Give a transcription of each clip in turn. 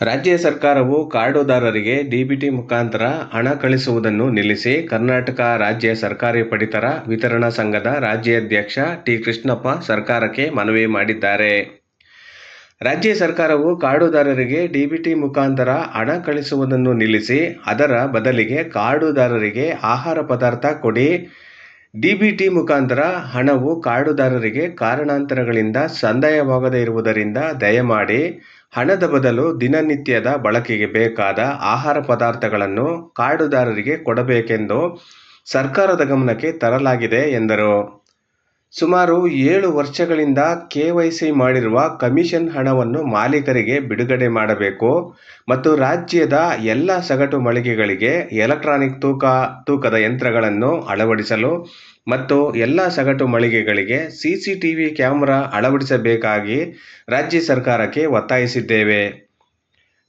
ರಾಜ್ಯ ಸರ್ಕಾರವು ಕಾರ್ಡುದಾರರಿಗೆ ಡಿಬಿಟಿ ಮುಖಾಂತರ ಹಣ ಕಳಿಸುವುದನ್ನು ನಿಲ್ಲಿಸಿ ಕರ್ನಾಟಕ ರಾಜ್ಯ ಸರ್ಕಾರಿ ಪಡಿತರ ವಿತರಣಾ ಸಂಘದ ರಾಜ್ಯಾಧ್ಯಕ್ಷ ಟಿ ಕೃಷ್ಣಪ್ಪ ಸರ್ಕಾರಕ್ಕೆ ಮನವಿ ಮಾಡಿದ್ದಾರೆ. ರಾಜ್ಯ ಸರ್ಕಾರವು ಕಾರ್ಡುದಾರರಿಗೆ ಡಿಬಿಟಿ ಮುಖಾಂತರ ಹಣ ಕಳಿಸುವುದನ್ನು ನಿಲ್ಲಿಸಿ ಅದರ ಬದಲಿಗೆ ಕಾರ್ಡುದಾರರಿಗೆ ಆಹಾರ ಪದಾರ್ಥ ಕೊಡಿ ಡಿಬಿಟಿ ಮುಖಾಂತರ ಹಣವು ಕಾರ್ಡುದಾರರಿಗೆ ಕಾರಣಾಂತರಗಳಿಂದ ಸಂದಾಯವಾಗದೇ ಇರುವುದರಿಂದ ದಯಮಾಡಿ ಹಣದ ಬದಲು ದಿನನಿತ್ಯದ ಬಳಕೆಗೆ ಬೇಕಾದ ಆಹಾರ ಪದಾರ್ಥಗಳನ್ನು ಕಾರ್ಡುದಾರರಿಗೆ ಕೊಡಬೇಕೆಂದು ಸರ್ಕಾರದ ಗಮನಕ್ಕೆ ತರಲಾಗಿದೆ ಎಂದರು. ಸುಮಾರು ಏಳು ವರ್ಷಗಳಿಂದ ಕೆವೈಸಿ ಮಾಡಿರುವ ಕಮಿಷನ್ ಹಣವನ್ನು ಮಾಲೀಕರಿಗೆ ಬಿಡುಗಡೆ ಮಾಡಬೇಕು ಮತ್ತು ರಾಜ್ಯದ ಎಲ್ಲ ಸಗಟು ಮಳಿಗೆಗಳಿಗೆ ಎಲೆಕ್ಟ್ರಾನಿಕ್ ತೂಕ, ತೂಕದ ಯಂತ್ರಗಳನ್ನು ಅಳವಡಿಸಲು ಮತ್ತು ಎಲ್ಲ ಸಗಟು ಮಳಿಗೆಗಳಿಗೆ ಸಿಸಿಟಿವಿ ಕ್ಯಾಮೆರಾ ಅಳವಡಿಸಬೇಕಾಗಿ ರಾಜ್ಯ ಸರ್ಕಾರಕ್ಕೆ ಒತ್ತಾಯಿಸಿದ್ದೇವೆ.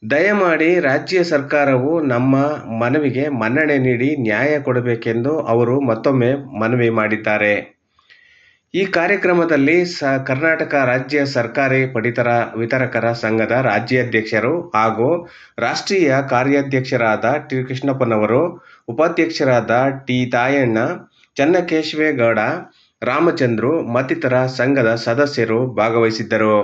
ದಯಮಾಡಿ ರಾಜ್ಯ ಸರ್ಕಾರವು ನಮ್ಮ ಮನವಿಗೆ ಮನ್ನಣೆ ನೀಡಿ ನ್ಯಾಯ ಕೊಡಬೇಕೆಂದು ಅವರು ಮತ್ತೊಮ್ಮೆ ಮನವಿ ಮಾಡಿದ್ದಾರೆ. ಈ ಕಾರ್ಯಕ್ರಮದಲ್ಲಿ ಸ, ಕರ್ನಾಟಕ ರಾಜ್ಯ ಸರ್ಕಾರಿ ಪಡಿತರ ವಿತರಕರ ಸಂಘದ ರಾಜ್ಯಾಧ್ಯಕ್ಷರು ಹಾಗೂ ರಾಷ್ಟ್ರೀಯ ಕಾರ್ಯಾಧ್ಯಕ್ಷರಾದ ಟಿ ಕೃಷ್ಣಪ್ಪನವರು ಉಪಾಧ್ಯಕ್ಷರಾದ ಟಿ ತಾಯಣ್ಣ ಚನ್ನಕೇಶವೇಗೌಡ, ರಾಮಚಂದ್ರು ಮತ್ತಿತರ ಸಂಘದ ಸದಸ್ಯರು ಭಾಗವಹಿಸಿದ್ದರು.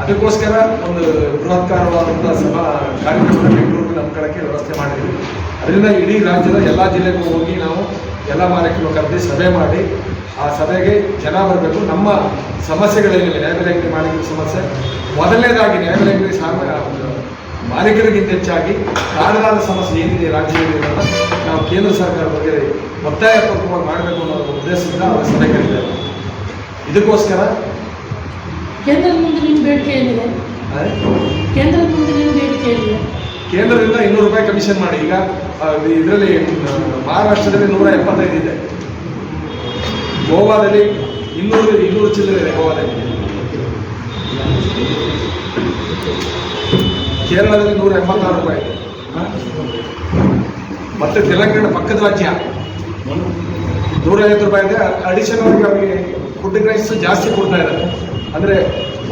ಅದಕ್ಕೋಸ್ಕರ ಒಂದು ಬೃಹತ್ಕಾರವಾದಂತಹ ಸಭಾ ಕಾರ್ಯಕ್ರಮ ಬೆಂಗಳೂರಿಗೆ ಕಡೆಗೆ ವ್ಯವಸ್ಥೆ ಮಾಡಿದ್ವಿ ಅದರಿಂದ ಇಡೀ ರಾಜ್ಯದ ಎಲ್ಲ ಜಿಲ್ಲೆಗೂ ಹೋಗಿ ನಾವು ಎಲ್ಲ ಮಾಲೀಕರು ಕರೆದು ಸಭೆ ಮಾಡಿ ಆ ಸಭೆಗೆ ಜನ ಬರಬೇಕು. ನಮ್ಮ ಸಮಸ್ಯೆಗಳೇನಿವೆ ನ್ಯಾಯಬೆಲೆ ಮಾಲೀಕರ ಸಮಸ್ಯೆ. ಮೊದಲನೇದಾಗಿ ನ್ಯಾಯಬೆಲೆ ಸಾಮ ಮಾಲೀಕರಿಗಿಂತ ಹೆಚ್ಚಾಗಿ ಕಾರಣದ ಸಮಸ್ಯೆ ಏನಿದೆ ರಾಜ್ಯದಲ್ಲಿ ನಾವು ಕೇಂದ್ರ ಸರ್ಕಾರದ ಬಗ್ಗೆ ಒತ್ತಾಯಪೂರ್ವಕವಾಗಿ ಮಾಡಬೇಕು ಅನ್ನೋ ಉದ್ದೇಶದಿಂದ ಅವರ ಸಭೆ ಕರೀತಾರೆ ಇದಕ್ಕೋಸ್ಕರ ಕೇಂದ್ರದ ಮುಂದೆ ನಿಮ್ಮ ಬೇಡಿಕೆ ಏನಿದೆ? ಕೇಂದ್ರದ ಮುಂದೆ ಕೇಂದ್ರದಿಂದ ಇನ್ನೂರು ರೂಪಾಯಿ ಕಮಿಷನ್ ಮಾಡಿ. ಈಗ ಇದರಲ್ಲಿ ಮಹಾರಾಷ್ಟ್ರದಲ್ಲಿ ನೂರ ಎಪ್ಪತ್ತೈದು ಇದೆ. ಗೋವಾದಲ್ಲಿ ಇನ್ನೂರು ಇನ್ನೂರು ಚಿಲ್ಲರೆ ಇದೆ ಗೋವಾದಲ್ಲಿ. ಕೇರಳದಲ್ಲಿ ನೂರ ಎಂಬತ್ತಾರು ರೂಪಾಯಿ ಇದೆ? ಮತ್ತೆ ತೆಲಂಗಾಣ ಪಕ್ಕದ ರಾಜ್ಯ. ನೂರ ಐವತ್ತು ರೂಪಾಯಿ ಇದೆ. ಅಡಿಷನ್ ಆಗಿ ಅವರಿಗೆ ಫುಡ್ ರೈಸ್ ಜಾಸ್ತಿ ಕೊಡ್ತಾ ಇದ್ದಾರೆ. ಅಂದರೆ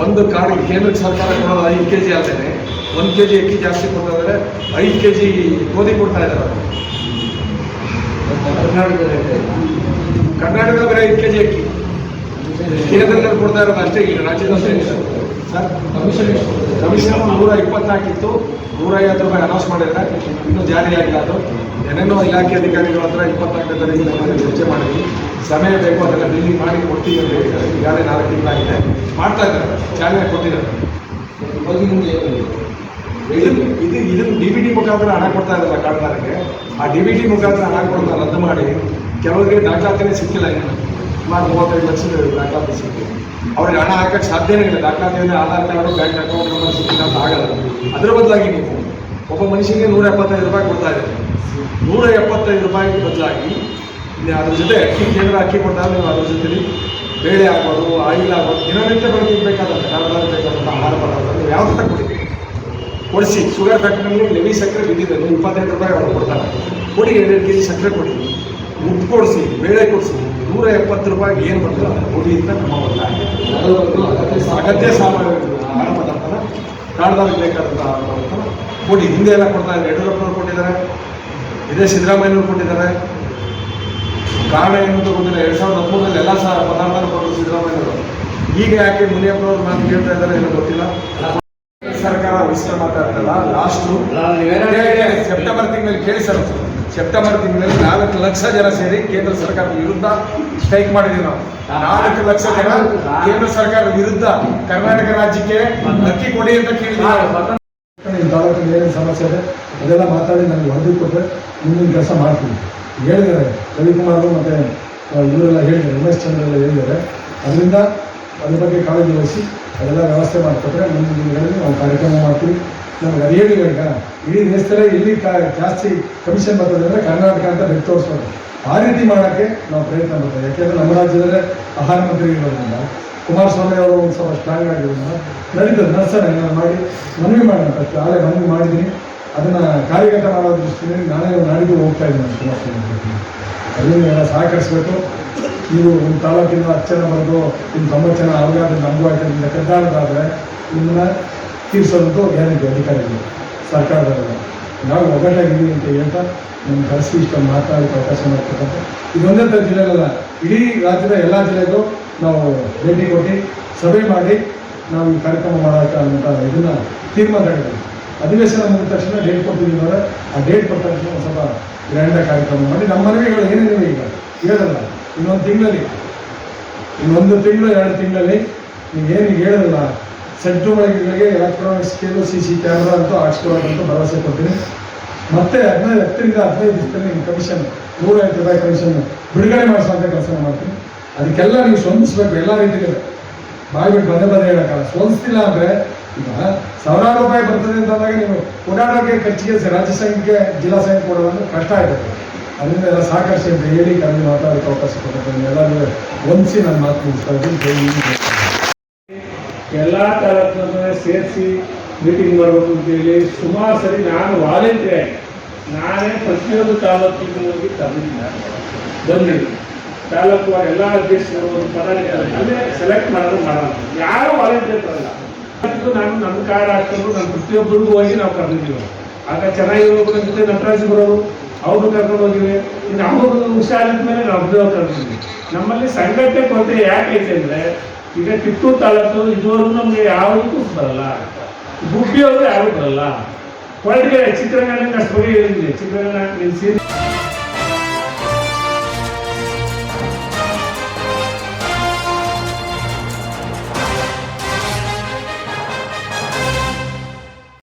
ಒಂದು ಕಾರ್ಡ್ ಕೇಂದ್ರ ಸರ್ಕಾರ ಕೊಡೋದು ಐದು ಕೆ ಜಿ ಅಲ್ಲದೆ ಒಂದು ಕೆ ಜಿ ಅಕ್ಕಿ ಜಾಸ್ತಿ ಕೊಡ್ತಾ ಇದ್ದಾರೆ ಐದು ಕೆ ಜಿ ಗೋಧಿ ಕೊಡ್ತಾ ಇದ್ದಾರೆ ಕರ್ನಾಟಕದ ಕರ್ನಾಟಕ ಬರೀ ಐದು ಕೆ ಜಿ ಅಕ್ಕಿ. ಕೇಂದ್ರದಲ್ಲಿ ಕೊಡ್ತಾ ಇರೋದು ಅಷ್ಟೇ ಈಗ ರಾಜ್ಯದಲ್ಲಿ ಸರ್ ಕಮಿಷನ್ ಕಮಿಷನ್ ನೂರ ಇಪ್ಪತ್ನಾಲ್ಕಿತ್ತು ನೂರ ಐವತ್ತು ರೂಪಾಯಿ ಅನೌನ್ಸ್ ಮಾಡಿದ್ದಾರೆ. ಇನ್ನೂ ಜಾರಿ ಆಗಿಲ್ಲ ಅದು. ಏನೇನೋ ಇಲಾಖೆ ಅಧಿಕಾರಿಗಳ ಹತ್ರ ಇಪ್ಪತ್ನಾಲ್ಕನೇ ತಾರೀಕು ನಮ್ಮಲ್ಲಿ ಚರ್ಚೆ ಮಾಡಿದ್ವಿ. ಸಮಯ ಬೇಕು ಅದೆಲ್ಲ ಬಿಲ್ಲಿಂಗ್ ಮಾಡಿ ಕೊಡ್ತೀವಿ ಅಂತ ಹೇಳಿದ್ದಾರೆ. ಈಗಾಗಲೇ ನಾಲ್ಕು ತಿಂಗಳಾಗಿದೆ. ಮಾಡ್ತಾ ಇದ್ದಾರೆ ಚಾಲನೆ ಕೊಟ್ಟಿದ್ದಾರೆ. ಇದು ಇದು, ಇದನ್ನು ಡಿ ಬಿ ಟಿ ಮುಖಾಂತರ ಹಣ ಕೊಡ್ತಾ ಇದ್ದಾರೆ ಕಾರ್ಡ್ದಾರಿಗೆ ಆ ಡಿ ಬಿ ಟಿ ಮುಖಾಂತರ ಹಣ ಕೊಡೋದನ್ನ ರದ್ದು ಮಾಡಿ, ಕೆಲವರಿಗೆ ದಾಖಲಾತಿನೇ ಸಿಕ್ಕಿಲ್ಲ ಇನ್ನು. ಸುಮಾರು ಮೂವತ್ತೈದು ಲಕ್ಷದ ದಾಖಲಾತಿ ಸಿಕ್ಕಿದೆ. ಅವ್ರಿಗೆ ಹಣ ಹಾಕಕ್ಕೆ ಸಾಧ್ಯನೇ ಇಲ್ಲ. ದಾಖಲಾತಿ ಅಂದರೆ Aadhaar card, bank account number ಸಿಕ್ಕಿಲ್ಲ ಅಂತ ಆಗಲ್ಲ. ಅದರ ಬದಲಾಗಿ ನೀವು, ಒಬ್ಬ ಮನುಷ್ಯನಿಗೆ ನೂರ ಎಪ್ಪತ್ತೈದು ರೂಪಾಯಿ ಕೊಡ್ತಾ ಇದ್ದಾರೆ. ನೂರ ಎಪ್ಪತ್ತೈದು ರೂಪಾಯಿಗೆ ಬದಲಾಗಿ ಅದ್ರ ಜೊತೆ ಅಕ್ಕಿ ಕೇಂದ್ರ ಅಕ್ಕಿ ಕೊಡ್ತಾರೆ ನೀವು ಅದ್ರ ಜೊತೆಲಿ ಬೇಳೆ ಆಗ್ಬೋದು, ಆಯಿಲ್ ಆಗ್ಬೋದು, ದಿನನಿತ್ಯ ಬಳಕೆ ಬೇಕಾದಂಥ ಕಾರ್ಡ್ ಬೇಕಾದಂಥ ಆಹಾರ ಪದಾರ್ಥ ನೀವು ಥರ ಕೊಡಿಸಿ ಶುಗರ್ ಫ್ಯಾಕ್ಟ್ರಿಯಲ್ಲಿ ಲೆವಿ ಸಕ್ಕರೆ ಬಿದ್ದಿದೆ. ನೀವು ಇಪ್ಪತ್ತೆಂಟು ರೂಪಾಯಿ ಅವ್ರು ಕೊಡ್ತಾರೆ. ಕೊಡಿ ಎರಡು ಕೆ ಜಿ ಸಕ್ಕರೆ ಕೊಡಿ. ಉಪ್ಪು ಕೊಡಿಸಿ, ಬೇಳೆ ಕೊಡಿಸಿ. ನೂರ ಎಪ್ಪತ್ತು ರೂಪಾಯಿಗೆ ಏನು ಬರ್ತದೆ ಅದನ್ನು ಕೊಡಿ ಅಂತ ನಮ್ಮ ಒತ್ತಾಯ ಅಗತ್ಯ ಸಾಮಾನ್ಯ ಆಹಾರ ಪದಾರ್ಥನ ಕಾಡ್ದಾಗ ಬೇಕಾದಂಥ ಆಹಾರ ಪದಾರ್ಥನ ಕೊಡಿ. ಹಿಂದೆ ಎಲ್ಲ ಕೊಡ್ತಾ ಇದ್ದಾರೆ. ಯಡಿಯೂರಪ್ಪನವ್ರು ಕೊಟ್ಟಿದ್ದಾರೆ. ಇದೇ ಸಿದ್ದರಾಮಯ್ಯನವ್ರು ಕೊಟ್ಟಿದ್ದಾರೆ. ಕಾರಣ ಏನು ಅಂತ ಗೊತ್ತಿಲ್ಲ. ಎರಡು ಸಾವಿರದ ಹದಿಮೂರರಲ್ಲಿ ಎಲ್ಲ ಸಹ ಪದಾರ್ಥನ ಕೊಟ್ಟರು ಸಿದ್ದರಾಮಯ್ಯನವರು. ಈಗ ಯಾಕೆ ಮುನಿಯಪ್ಪನವ್ರು ಮಾತು ಕೇಳ್ತಾ ಇದ್ದಾರೆ ಏನೋ ಗೊತ್ತಿಲ್ಲ. ಸರ್ಕಾರ ವಹಿಸ್ಕೊಂಡು ಮಾತಾಡ್ತಲ್ಲ ಲಾಸ್ಟು ಸೆಪ್ಟೆಂಬರ್ ತಿಂಗಳಲ್ಲಿ ಕೇಳಿ ಸರ್ ಸೆಪ್ಟೆಂಬರ್ ತಿಂಗಳಲ್ಲಿ ನಾಲ್ಕು ಲಕ್ಷ ಜನ ಸೇರಿ ಕೇಂದ್ರ ಸರ್ಕಾರದ ವಿರುದ್ಧ ಸ್ಟ್ರೈಕ್ ಮಾಡಿದ್ವಿ ನಾವು. ನಾಲ್ಕು ಲಕ್ಷ ಜನ ಕೇಂದ್ರ ಸರ್ಕಾರದ ವಿರುದ್ಧ ಕರ್ನಾಟಕ ರಾಜ್ಯಕ್ಕೆ ಅಕ್ಕಿ ಕೊಡಿ ಅಂತ ಕೇಳಿದ್ದೀವಿ ತಾಲೂಕಿನ ಏನೇನು ಸಮಸ್ಯೆ ಇದೆ ಅದೆಲ್ಲ ಮಾತಾಡಿ ನನಗೆ ವರದಿ ಕೊಟ್ಟರೆ ಮುಂದಿನ ಕೆಲಸ ಮಾಡ್ತೀನಿ ಹೇಳಿದ್ದಾರೆ ರವಿಕುಮಾರ್ ಮತ್ತು ಇವರೆಲ್ಲ ಹೇಳಿದ್ದಾರೆ ರಮೇಶ್ ಚಂದ್ರ ಎಲ್ಲ ಹೇಳಿದ್ದಾರೆ. ಅದರಿಂದ ಅದ್ರ ಬಗ್ಗೆ ಕಾಳಜಿ ವಹಿಸಿ ಅದೆಲ್ಲ ವ್ಯವಸ್ಥೆ ಮಾಡಿಕೊಟ್ರೆ ಮುಂದಿನ ದಿನಗಳಲ್ಲಿ ನಾವು ಕಾರ್ಯಕ್ರಮ ಮಾಡ್ತೀವಿ. ನಮ್ಗೆ ಅದು ಹೇಳಿ ಈಗ ಇಡೀ ದೇಶದಲ್ಲೇ ಇಲ್ಲಿ ಕಾ ಜಾಸ್ತಿ ಕಮಿಷನ್ ಬರ್ತದೆ ಕರ್ನಾಟಕ ಅಂತ ಬೆಟ್ಟು ತೋರಿಸ್ಬೋದು ಆ ರೀತಿ ಮಾಡೋಕ್ಕೆ ನಾವು ಪ್ರಯತ್ನ ಮಾಡ್ತೇವೆ ಯಾಕೆಂದರೆ ನಮ್ಮ ರಾಜ್ಯದಲ್ಲೇ ಆಹಾರ ಮಂತ್ರಿ ಇರೋದ್ರಿಂದ, ಕುಮಾರಸ್ವಾಮಿ ಅವರು ಒಂದು ಸ್ವಲ್ಪ ಸ್ಟ್ರಾಂಗ್ ಆಗಿರೋದ್ರಿಂದ ನಡೀತದೆ ಏನಾದ್ರು ಮಾಡಿ ಮನವಿ ಮಾಡೋಣ ಫಸ್ಟ್. ಮನವಿ ಮಾಡಿದ್ದೀನಿ. ಅದನ್ನು ಕಾರ್ಯಗತ ಮಾಡೋ ದೃಷ್ಟಿಯಲ್ಲಿ ನಾನೇ ನಾಡಿದ್ದು ಹೋಗ್ತಾ ಇದ್ದೀನಿ ಕುಮಾರಸ್ವಾಮಿ. ಅದನ್ನು ಎಲ್ಲ ಸಹಕರಿಸಬೇಕು. ನೀವು ಒಂದು ತಾಲೂಕಿನ ಹತ್ತು ಜನ ಬರೆದು ನಿಮ್ಮ ತೊಂಬತ್ತು ಜನ ಅವ್ರಿಗಾದ್ರೆ ನಮಗೂ ಆಯ್ತು ಕದ್ದಾಡೋದಾದರೆ ನಿಮ್ಮನ್ನ ತೀರಿಸೋದು ಗ್ಯಾರಂಟಿ ಅಧಿಕಾರಿಗಳು ಸರ್ಕಾರದವರು ನಾವು ಒಗ್ಗಟ್ಟಾಗಿದ್ದೀವಿ ಅಂತ ಹೇಳ್ತಾ ನಮ್ಮ ಕರೆಸಿ ಇಷ್ಟ ಮಾತಾಡೋಕ್ಕೆ ಅವಕಾಶ ಮಾಡ್ತಕ್ಕಂಥ ಇದೊಂದೇ ಥರ ಜಿಲ್ಲೆಗಳಲ್ಲ. ಇಡೀ ರಾಜ್ಯದ ಎಲ್ಲ ಜಿಲ್ಲೆಗೂ ನಾವು ಭೇಟಿ ಕೊಟ್ಟು ಸಭೆ ಮಾಡಿ ನಾವು ಈ ಕಾರ್ಯಕ್ರಮ ಮಾಡೋಕೆ ಅಂತ ಇದನ್ನು ತೀರ್ಮಾನ ಅಧಿವೇಶನ ಮುಗಿದ ತಕ್ಷಣ ಡೇಟ್ ಕೊಡ್ತೀವಿ ಅಂದರೆ ಆ ಡೇಟ್ ಕೊಟ್ಟ ತಕ್ಷಣ ಸ್ವಲ್ಪ ಗ್ರ್ಯಾಂಡಾಗಿ ಕಾರ್ಯಕ್ರಮ ಮಾಡಿ. ನಮ್ಮ ಮನವಿಗಳು ಏನಿದ್ದೀವಿ ಈಗ? ಹೇಳಲ್ಲ ಇನ್ನೊಂದು ತಿಂಗಳಲ್ಲಿ. ಇನ್ನೊಂದು ತಿಂಗಳು, ಎರಡು ತಿಂಗಳಲ್ಲಿ. ನೀವು ಏನು ಹೇಳಿರಲ್ಲ ಸೆಂಟ್ರು ಮಳಿಗೆಗಳಿಗೆ electronic scale C C camera ಅಂತೂ ಹಾಕ್ಸ್ಕೊಳ್ಳೋದಂತ ಭರವಸೆ ಕೊಡ್ತೀನಿ. ಮತ್ತೆ ಹದಿನೈದು, ಹತ್ತರಿಂದ ಹದಿನೈದು ದಿವಸದಲ್ಲಿ ನಿಮ್ಮ ಕಮಿಷನ್ ನೂರೈವತ್ತು ರೂಪಾಯಿ ಕಮಿಷನ್ ಬಿಡುಗಡೆ ಮಾಡಿಸುವಂಥ ಕೆಲಸ ಮಾಡ್ತೀನಿ. ಅದಕ್ಕೆಲ್ಲ ನೀವು ಸ್ವಂದಿಸ್ಬೇಕು, ಎಲ್ಲ ರೀತಿಯಲ್ಲಿ ಬಾಯ್ಬಿಟ್ಟು ಬಂದೇ ಬಂದೇ ಹೇಳೋಕ್ಕಲ್ಲ ಸ್ವಂದಿಸಿಲ್ಲ ಅಂದರೆ ಈಗ ಸಾವಿರಾರು ರೂಪಾಯಿ ಬರ್ತದೆ ಅಂತಂದಾಗ ನೀವು ಓಡಾಡೋಕ್ಕೆ ಖರ್ಚಿಗೆ ರಾಜ್ಯ ಸಂಘಕ್ಕೆ ಜಿಲ್ಲಾ ಸಂಘಕ್ಕೆ ಕೊಡೋದಂದ್ರೆ ಕಷ್ಟ ಆಯ್ತದೆ. ಅದರಿಂದ ಎಲ್ಲ ಸಾಕಷ್ಟು ಹೇಳಿ ಕಮ್ಮಿ ಮಾತಾಡೋಕ್ಕೆ ಅವಕಾಶ ಕೊಟ್ಟಿದ್ದೀನಿ ಎಲ್ಲರೂ ಹೊಂದಿಸಿ ನಾನು ಮಾತು ಮುಗಿಸ್ತಾ ಇದ್ದೀನಿ. ಎಲ್ಲ ತಾಲೂಕಿನ ಸೇರಿಸಿ ಮೀಟಿಂಗ್ ಮಾಡಬೇಕು ಅಂತೇಳಿ ಸುಮಾರು ಸರಿ ನಾನು ವಾಲಂಟಿಯರ್ ಆಗಿ, ನಾನೇ ಪ್ರತಿಯೊಂದು ತಾಲೂಕಿಗೆ ಹೋಗಿ ತಂದಿದ್ದೀನಿ ಬಂದಿಲ್ಲ ತಾಲೂಕು ಎಲ್ಲ ಅಧ್ಯಕ್ಷರು ಪದಾಧಿಕಾರಿ ಸೆಲೆಕ್ಟ್ ಮಾಡೋದು ಮಾಡೋಣ ಯಾರು ವಾಲಂಟಿಯರ್ ಬರಲ್ಲ ನಾನು ನಮ್ಮ ಕಾರ್ಡ್ ಹಾಕೊಂಡು ನಾನು ಪ್ರತಿಯೊಬ್ಬರಿಗೂ ಹೋಗಿ ನಾವು ಕರೆದಿದ್ದೀವಿ. ಆಗ ಚೆನ್ನಾಗಿರೋದ್ರ ಜೊತೆ ನಟರಾಜ್ ಬರೋರು ಅವರು ಕರ್ಕೊಂಡು ಹೋಗಿವೆ. ಇನ್ನು ಅವರು ಹುಷಾರಿದ ಮೇಲೆ ನಾವು ಕರ್ಕೊಂಡಿದ್ವಿ ನಮ್ಮಲ್ಲಿ ಸಂಘಟನೆ ಕೊರತೆ ಯಾಕೈತೆ ಅಂದರೆ, ಈಗ ಕಿತ್ತೂರು ತಾಲೂಕು ಇದುವರೆಗೂ ನಮಗೆ ಯಾವುದಕ್ಕೂ ಬರಲ್ಲ. ಗುಬ್ಬಿಯವರು ಯಾರು ಬರಲ್ಲ. ಹೊರಟಿಗೆ ಚಿತ್ರರಂಗಕ್ಕೆ ಅಷ್ಟು ಹೇಳಿದ್ದೀನಿ ಚಿತ್ರರಂಗ ನಿಲ್ಲಿಸಿ